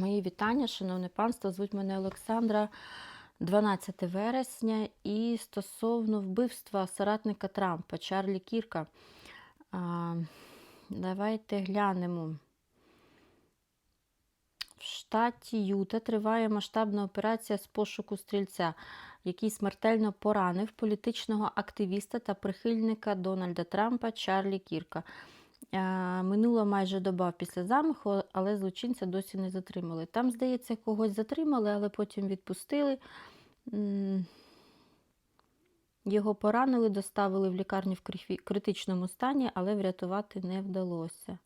Мої вітання, шановне панство. Звуть мене Олександра. 12 вересня. І стосовно вбивства соратника Трампа Чарлі Кірка. А, давайте глянемо. В штаті Юта триває масштабна операція з пошуку стрільця, який смертельно поранив політичного активіста та прихильника Дональда Трампа Чарлі Кірка. Минула майже доба після замаху, але злочинця досі не затримали. Там, здається, когось затримали, але потім відпустили. Його поранили, доставили в лікарню в критичному стані, але врятувати не вдалося.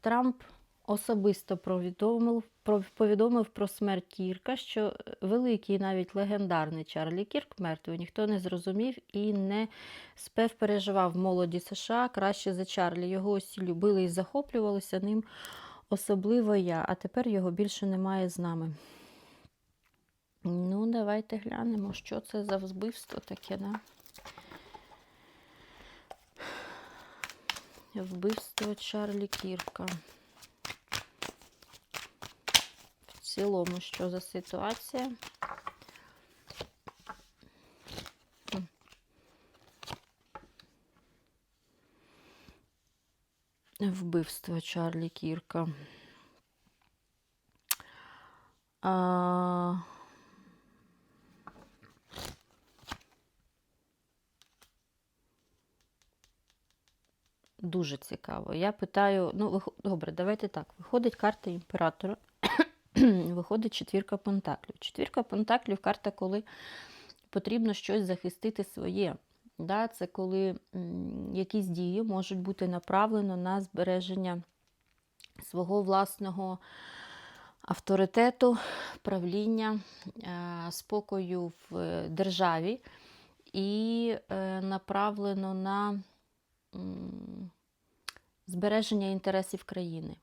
Трамп особисто повідомив, повідомив про смерть Кірка, що великий, навіть легендарний Чарлі Кірк мертвий ніхто не зрозумів і не співпереживав в молоді США краще за Чарлі. Його усі любили і захоплювалися ним, особливо я, а тепер його більше немає з нами. Ну, давайте глянемо, що це за вбивство таке, да? Вбивство Чарлі Кірка. В цілому, що за ситуація? Вбивство Чарлі Кірка. А... Дуже цікаво. Я питаю, ну, добре, давайте так. Виходить карта імператора, виходить четвірка пентаклів. Четвірка пентаклів карта, коли потрібно щось захистити своє. Да, це коли якісь дії можуть бути направлено на збереження свого власного авторитету, правління, е, спокою в державі і е, направлено на збереження інтересів країни.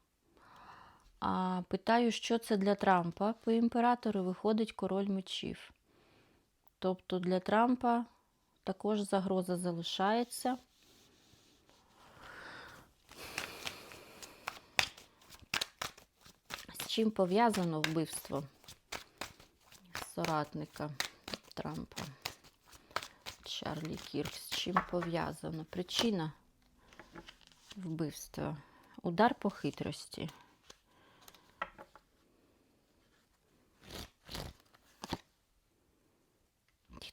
А питаю, що це для Трампа? По імператору виходить король мечів. Тобто для Трампа також загроза залишається. З чим пов'язано вбивство соратника Трампа? Чарлі Кірк. З чим пов'язано? Причина вбивства. Удар по хитрості.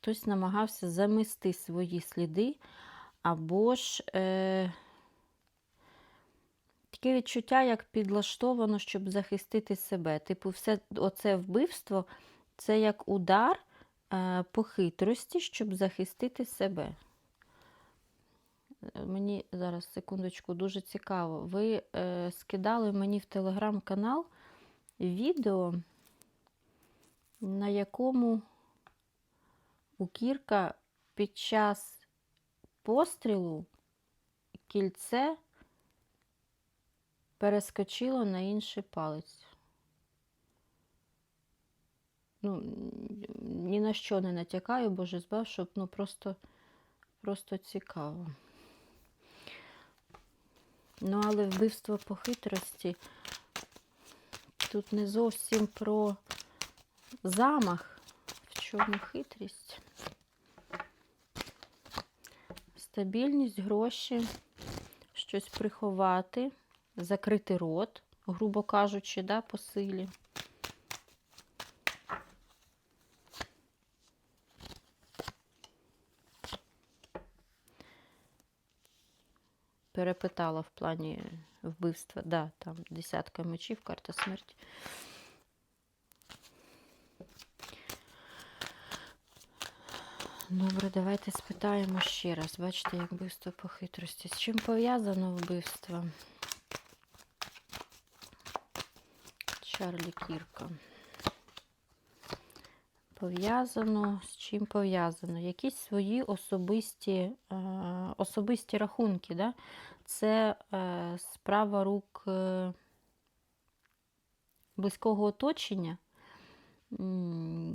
Хтось намагався замести свої сліди, або ж е, таке відчуття, як підлаштовано, щоб захистити себе. Типу, все оце вбивство це як удар е, по хитрості, щоб захистити себе. Е, Мені зараз секундочку дуже цікаво. Ви е, скидали мені в телеграм-канал відео, на якому у Кірка під час пострілу кільце перескочило на інший палець. Ну, ні на що не натякаю, боже збав, щоб ну просто, просто цікаво. Ну, але вбивство по хитрості тут не зовсім про замах, в чому хитрість. Стабільність, гроші, щось приховати, закрити рот, грубо кажучи, да, по силі. Перепитала в плані вбивства. Да, там десятка мечів, карта смерті. Добре, давайте спитаємо ще раз. Бачите, як вбивство по хитрості. З чим пов'язано вбивство? Чарлі Кірка. Пов'язано, з чим пов'язано? Якісь свої особисті, е, особисті рахунки. Да? Це е, справа рук е, близького оточення.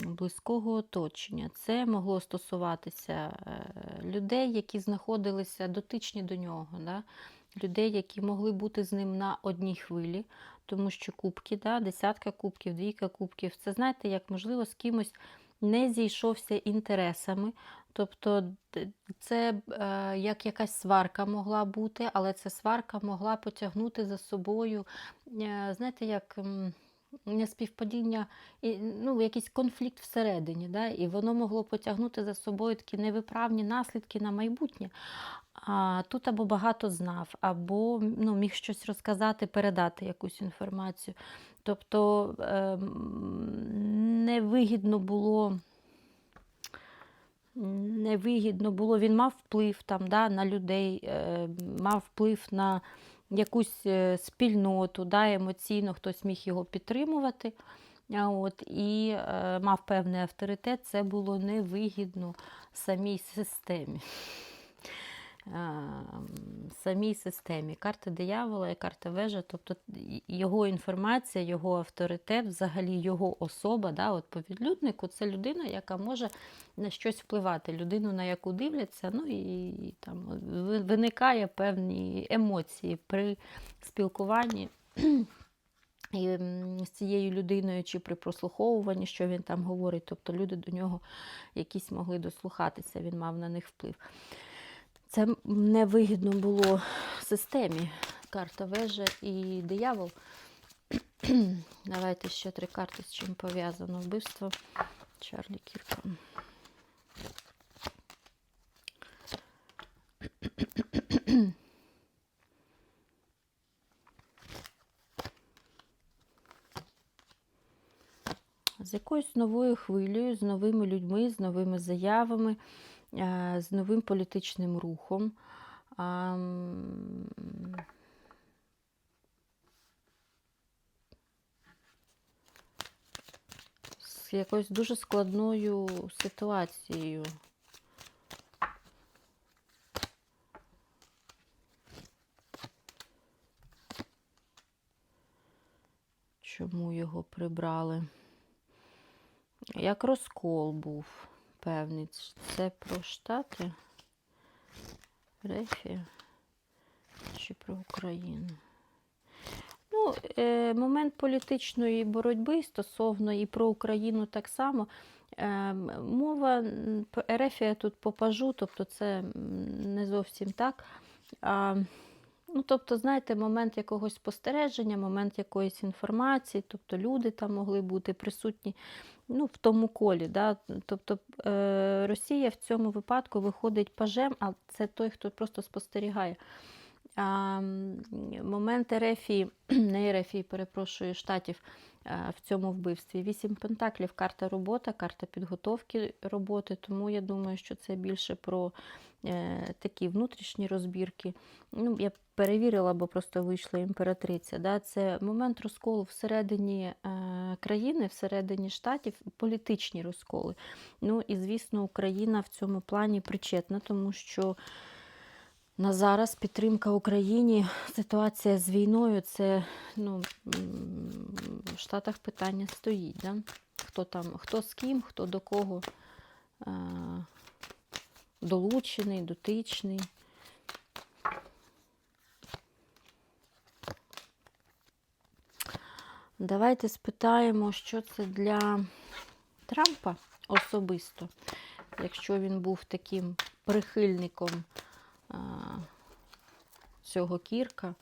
Близького оточення. Це могло стосуватися е, людей, які знаходилися дотичні до нього. Да? людей, які могли бути з ним на одній хвилі, тому що кубки, да, десятка кубків, двійка кубків, це знаєте, як можливо з кимось не зійшовся інтересами. Тобто це е, як якась сварка могла бути, але ця сварка могла потягнути за собою, е, знаєте, як м, неспівпадіння, і, ну, якийсь конфлікт всередині, да? і воно могло потягнути за собою такі невиправні наслідки на майбутнє. А тут або багато знав, або ну, міг щось розказати, передати якусь інформацію. Тобто ем, невигідно було. Невигідно було, він мав вплив там, да, на людей, е, мав вплив на якусь е, спільноту, да, емоційно хтось міг його підтримувати. От, і е, мав певний авторитет, це було невигідно самій системі. Самій системі. Карта диявола і карта вежа, тобто його інформація, його авторитет, взагалі його особа. Да, от По відлюднику це людина, яка може на щось впливати, людину, на яку дивляться, ну і там виникає певні емоції при спілкуванні. І з цією людиною чи при прослуховуванні, що він там говорить, тобто люди до нього якісь могли дослухатися, він мав на них вплив. Це невигідно було системі. Карта вежа і диявол. Давайте ще три карти, з чим пов'язано вбивство Чарлі Кірка. З якоюсь новою хвилею, з новими людьми, з новими заявами, з новим політичним рухом. З якоюсь дуже складною ситуацією. Чому його прибрали? Як розкол був певний. Це про Штати, Рефі чи про Україну? Ну, е, момент політичної боротьби стосовно і про Україну так само. Е, мова м, п- Ерефія тут попажу, тобто це не зовсім так. Ну, тобто, знаєте, момент якогось спостереження, момент якоїсь інформації, тобто люди там могли бути присутні ну, в тому колі. Да? Тобто е, Росія в цьому випадку виходить пажем, а це той, хто просто спостерігає. А, момент Ерефії, не Ерефії, перепрошую, штатів в цьому вбивстві. Вісім пентаклів, карта робота, карта підготовки роботи. Тому я думаю, що це більше про е, такі внутрішні розбірки. Ну, я перевірила, бо просто вийшла імператриця. Да? Це момент розколу всередині е, країни, всередині штатів, політичні розколи. Ну і звісно, Україна в цьому плані причетна, тому що. На зараз підтримка Україні, ситуація з війною, це ну, в Штатах питання стоїть. Да? Хто там, хто з ким, хто до кого е, долучений, дотичний. Давайте спитаємо, що це для Трампа особисто, якщо він був таким прихильником цього кірка.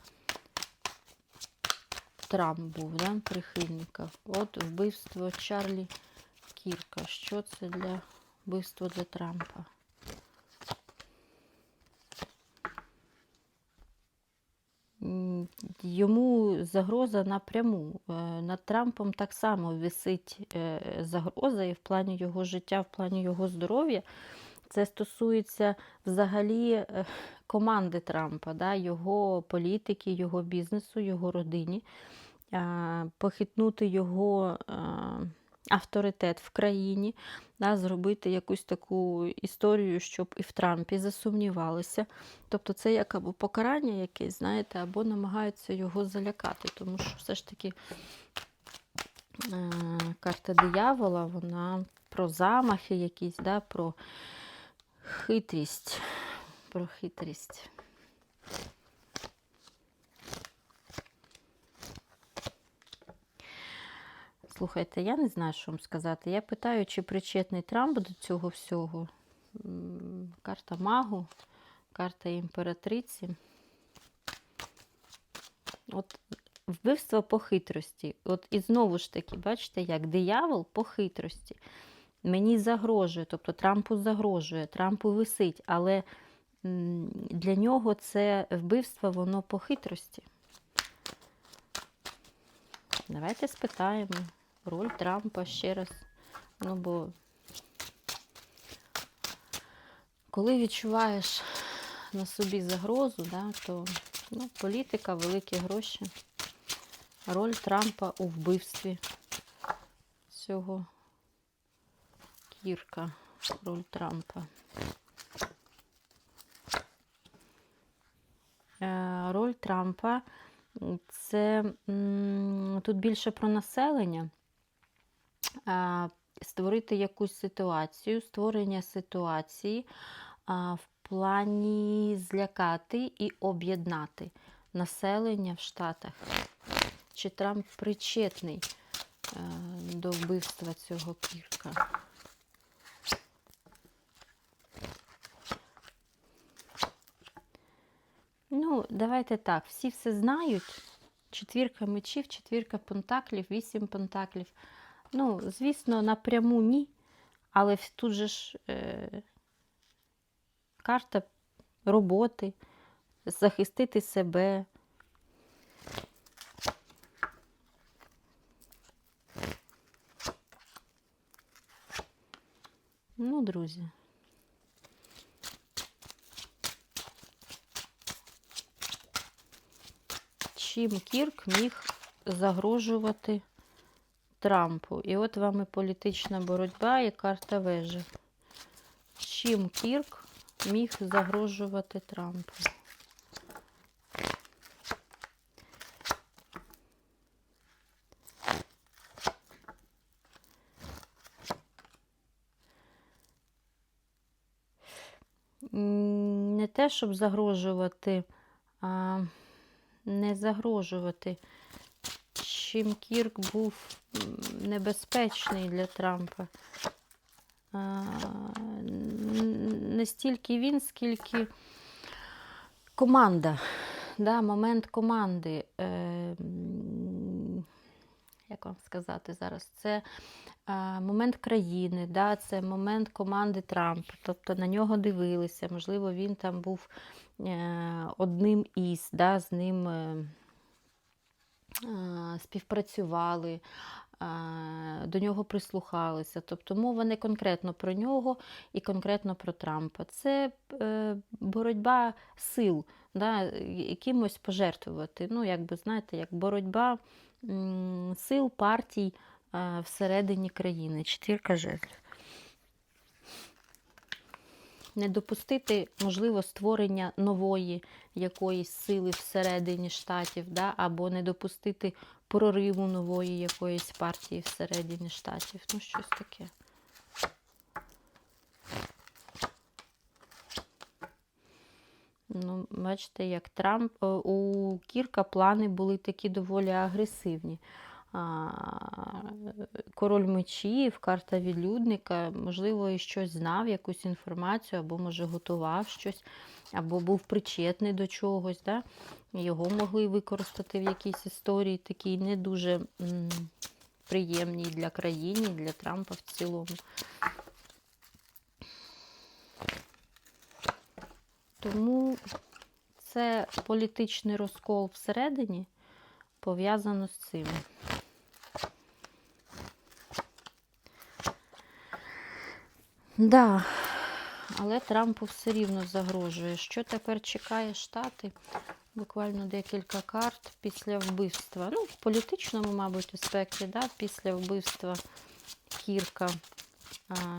Трамп був, да, прихильника. От вбивство Чарлі Кірка. Що це для вбивства для Трампа? Йому загроза напряму. Е, Над Трампом так само висить е, загроза і в плані його життя, в плані його здоров'я. Це стосується взагалі е, команди Трампа, да, його політики, його бізнесу, його родині, похитнути його а, авторитет в країні, да, зробити якусь таку історію, щоб і в Трампі засумнівалися. Тобто це як або покарання якесь, знаєте, або намагаються його залякати, тому що все ж таки е, карта диявола, вона про замахи якісь, да, про хитрість, про хитрість. Слухайте, я не знаю, що вам сказати. Я питаю, чи причетний Трамп до цього всього. Карта магу, карта імператриці. От Вбивство по хитрості. От І знову ж таки, бачите, як диявол по хитрості. Мені загрожує, тобто Трампу загрожує, Трампу висить, але для нього це вбивство, воно по хитрості. Давайте спитаємо роль Трампа ще раз. Ну, бо коли відчуваєш на собі загрозу, да, то ну, політика, великі гроші. Роль Трампа у вбивстві цього кірка. Роль Трампа. Е, Роль Трампа це тут більше про населення. Створити якусь ситуацію, створення ситуації в плані злякати і об'єднати населення в Штатах. Чи Трамп причетний е, до вбивства цього кірка? Ну, давайте так, всі все знають. Четвірка мечів, четвірка пентаклів, вісім пентаклів. Ну, звісно, напряму ні. Але тут же ж е, карта роботи, захистити себе. Ну, друзі. Чим Кірк міг загрожувати Трампу? І от вам і політична боротьба, і карта вежі. Чим Кірк міг загрожувати Трампу? Не те, щоб загрожувати, а не загрожувати. Чим Кірк був небезпечний для Трампа. Не стільки він, скільки команда. Да, момент команди. Е, як вам сказати зараз? Це момент країни, да, це момент команди Трампа. Тобто на нього дивилися. Можливо, він там був е, одним із, да, з ним е, е, співпрацювали, до нього прислухалися. Тобто мова не конкретно про нього і конкретно про Трампа. Це боротьба сил, да, якимось пожертвувати. Ну, якби знаєте, як боротьба сил партій всередині країни. Четвірка жезлів. Не допустити, можливо, створення нової якоїсь сили всередині штатів, да? або не допустити прориву нової якоїсь партії всередині штатів. Ну, щось таке. Ну, бачите, як Трамп е, у Кірка плани були такі доволі агресивні. Король мечів, карта відлюдника, можливо, і щось знав, якусь інформацію, або, може, готував щось, або був причетний до чогось. Да? Його могли використати в якійсь історії, такій не дуже м, приємній для країни, для Трампа в цілому. Тому це політичний розкол всередині пов'язано з цим. Да, але Трампу все рівно загрожує. Що тепер чекає Штати? Буквально декілька карт після вбивства. Ну, в політичному, мабуть, аспекті, да, після вбивства Кірка.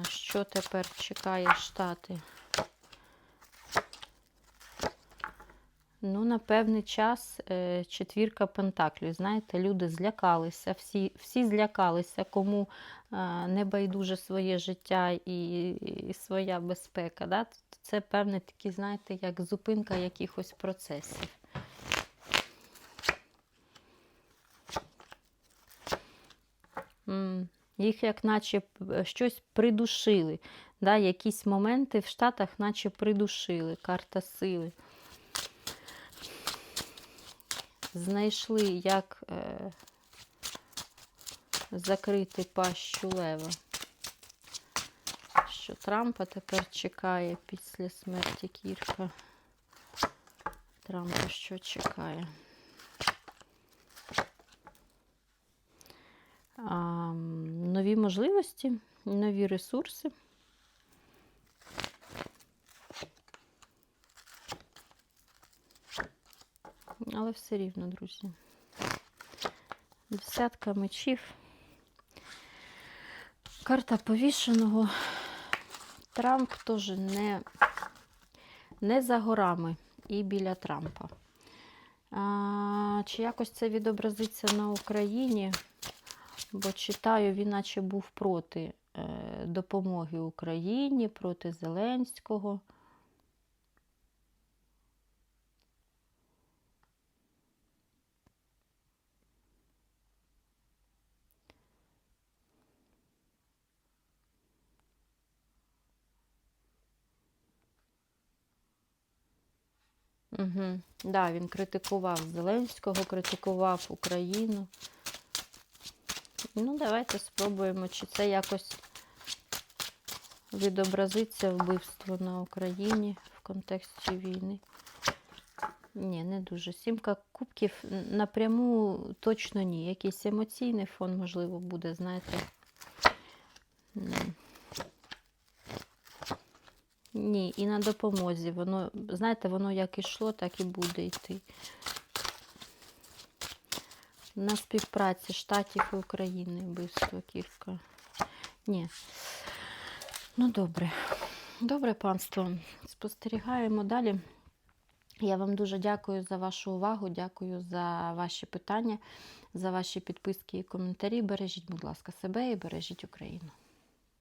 Що тепер чекає Штати? Ну, на певний час е, четвірка пентаклів. Знаєте, люди злякалися, всі всі злякалися, кому е, не байдуже своє життя і, і своя безпека. Да? Це певне такі, знаєте, як зупинка якихось процесів. їх як наче щось придушили. Да, якісь моменти в Штатах наче придушили. Карта сили. Знайшли, як е, закрити пащу лева. Що Трампа тепер чекає після смерті Кірка. Трампа що чекає? А, нові можливості, нові ресурси. Але все рівно, друзі. Десятка мечів. Карта повішеного. Трамп теж не, не за горами і біля Трампа. А, чи якось це відобразиться на Україні? Бо читаю, він наче був проти е, допомоги Україні, проти Зеленського. Угу. Да, він критикував Зеленського, критикував Україну. Ну, давайте спробуємо, чи це якось відобразиться вбивство на Україні в контексті війни. Ні, не дуже. Сімка кубків напряму точно ні. Якийсь емоційний фон, можливо, буде, знаєте. Ні, і на допомозі. Воно, знаєте, воно як ішло, так і буде йти. На співпраці Штатів і України вбивство Кірка. Ні. Ну, добре. Добре, панство. Спостерігаємо далі. Я вам дуже дякую за вашу увагу, дякую за ваші питання, за ваші підписки і коментарі. Бережіть, будь ласка, себе і бережіть Україну.